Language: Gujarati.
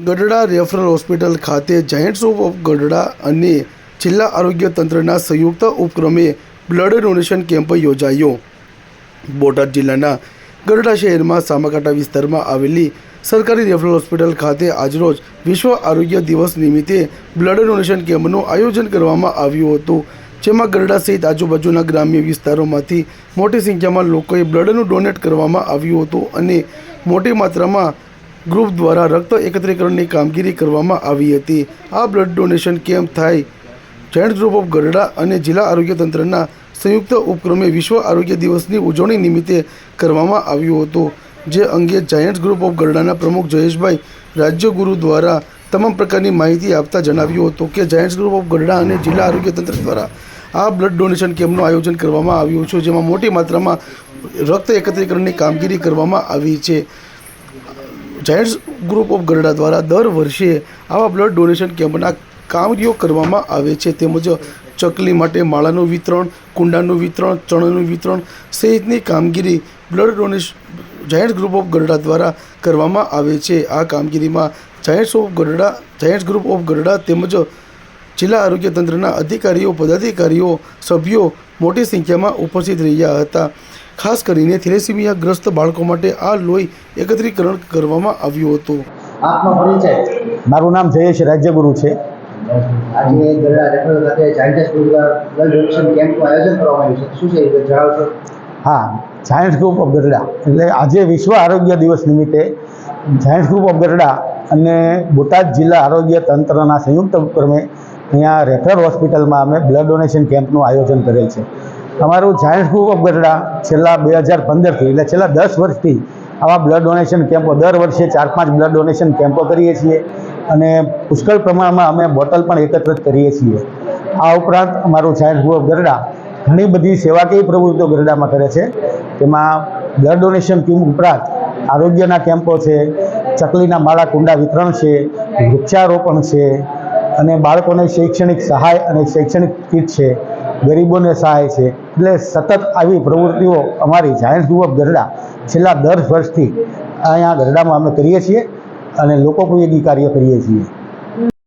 ગઢડા રેફરલ હોસ્પિટલ ખાતે જાયન્ટ્સ ઓફ ગઢડા અને જિલ્લા આરોગ્ય તંત્રના સંયુક્ત ઉપક્રમે બ્લડ ડોનેશન કેમ્પ યોજાયો. બોટાદ જિલ્લાના ગઢડા શહેરમાં સામાકાંઠા વિસ્તારમાં આવેલી સરકારી રેફરલ હોસ્પિટલ ખાતે આજરોજ વિશ્વ આરોગ્ય દિવસ નિમિત્તે બ્લડ ડોનેશન કેમ્પનું આયોજન કરવામાં આવ્યું હતું, જેમાં ગરડા સહિત આજુબાજુના ગ્રામ્ય વિસ્તારોમાંથી મોટી સંખ્યામાં લોકોએ બ્લડનું ડોનેટ કરવામાં આવ્યું હતું અને મોટી માત્રામાં ગ્રુપ દ્વારા રક્ત એકત્રીકરણની કામગીરી કરવામાં આવી હતી. આ બ્લડ ડોનેશન કેમ્પ થાય જાયન્ટ ગ્રુપ ઓફ ગરડા અને જિલ્લા આરોગ્ય તંત્રના સંયુક્ત ઉપક્રમે વિશ્વ આરોગ્ય દિવસની ઉજવણી નિમિત્તે કરવામાં આવ્યું હતું, જે અંગે જાયન્ટ્સ ગ્રુપ ઓફ ગરડાના પ્રમુખ જયેશભાઈ રાજ્યગુરુ દ્વારા તમામ પ્રકારની માહિતી આપતા જણાવ્યું હતું કે જાયન્ટ્સ ગ્રુપ ઓફ ગરડા અને જિલ્લા આરોગ્ય તંત્ર દ્વારા આ બ્લડ ડોનેશન કેમ્પનું આયોજન કરવામાં આવ્યું છે, જેમાં મોટી માત્રામાં રક્ત એકત્રીકરણની કામગીરી કરવામાં આવી છે. જાયન્ટ્સ ગ્રુપ ઓફ ગરડા દ્વારા દર વર્ષે આવા બ્લડ ડોનેશન કેમ્પના કામગીરીઓ કરવામાં આવે છે. તેમજ ચકલી માટે માળાનું વિતરણ, કુંડાનું વિતરણ, ચણાનું વિતરણ સહિતની કામગીરી blood donation giants group of Gadhada દ્વારા કરવામાં આવે છે. આ કામગીરીમાં giants of Gadhada giants group of Gadhada તેમજ જિલ્લા આરોગ્ય તંત્રના અધિકારીઓ, પદાધિકારીઓ, સભ્યો મોટી સંખ્યામાં ઉપસ્થિત રહ્યા હતા. ખાસ કરીને થેલેસીમિયા ગ્રસ્ત બાળકો માટે આ લોહી એકત્રીકરણ કરવામાં આવ્યું હતું. આપનો પરિચય. મારું નામ જયેશ રાજ્યગુરુ છે. આજે ગરડા રેફરલ ખાતે જાયન્ટસ ગ્રુપ બ્લડ ડોનેશન કેમ્પનું આયોજન કરવામાં આવ્યું છે. શું છે જણાવશો? હા સાયન્સ ગ્રુપ ઓફ ગરડા. એટલે આજે વિશ્વ આરોગ્ય દિવસ નિમિત્તે સાયન્સ ગ્રુપ ઓફ ગરડા અને બોટાદ જિલ્લા આરોગ્ય તંત્રના સંયુક્ત ઉપક્રમે અહીંયા રેફરલ હોસ્પિટલમાં અમે બ્લડ ડોનેશન કેમ્પનું આયોજન કરેલ છે. અમારું જાયન્ટ ગ્રુપ ઓફ ગરડા છેલ્લા બે હજાર પંદરથી, એટલે છેલ્લા દસ વર્ષથી આવા બ્લડ ડોનેશન કેમ્પો, દર વર્ષે ચાર પાંચ બ્લડ ડોનેશન કેમ્પો કરીએ છીએ અને પુષ્કળ પ્રમાણમાં અમે બોટલ પણ એકત્રિત કરીએ છીએ. આ ઉપરાંત અમારું જાયન્ટ ગ્રુપ ઓફ ગરડા ઘણી બધી સેવાકીય પ્રવૃત્તિઓ ગરડામાં કરે છે. તેમાં બ્લડ ડોનેશન ટીમ ઉપરાંત આરોગ્યના કેમ્પો છે, ચકલીના માળા કુંડા વિતરણ છે, વૃક્ષારોપણ છે અને બાળકોને શૈક્ષણિક સહાય અને શૈક્ષણિક કીટ છે. ગરીબોને સહાય છે. એટલે સતત આવી પ્રવૃત્તિઓ અમારી જાયન્સ ગ્રુપ ઓફ ગરડા છેલ્લા દસ વર્ષથી અહીંયા ગરડામાં અમે કરીએ છીએ અને લોકોપયોગી કાર્ય કરીએ છીએ.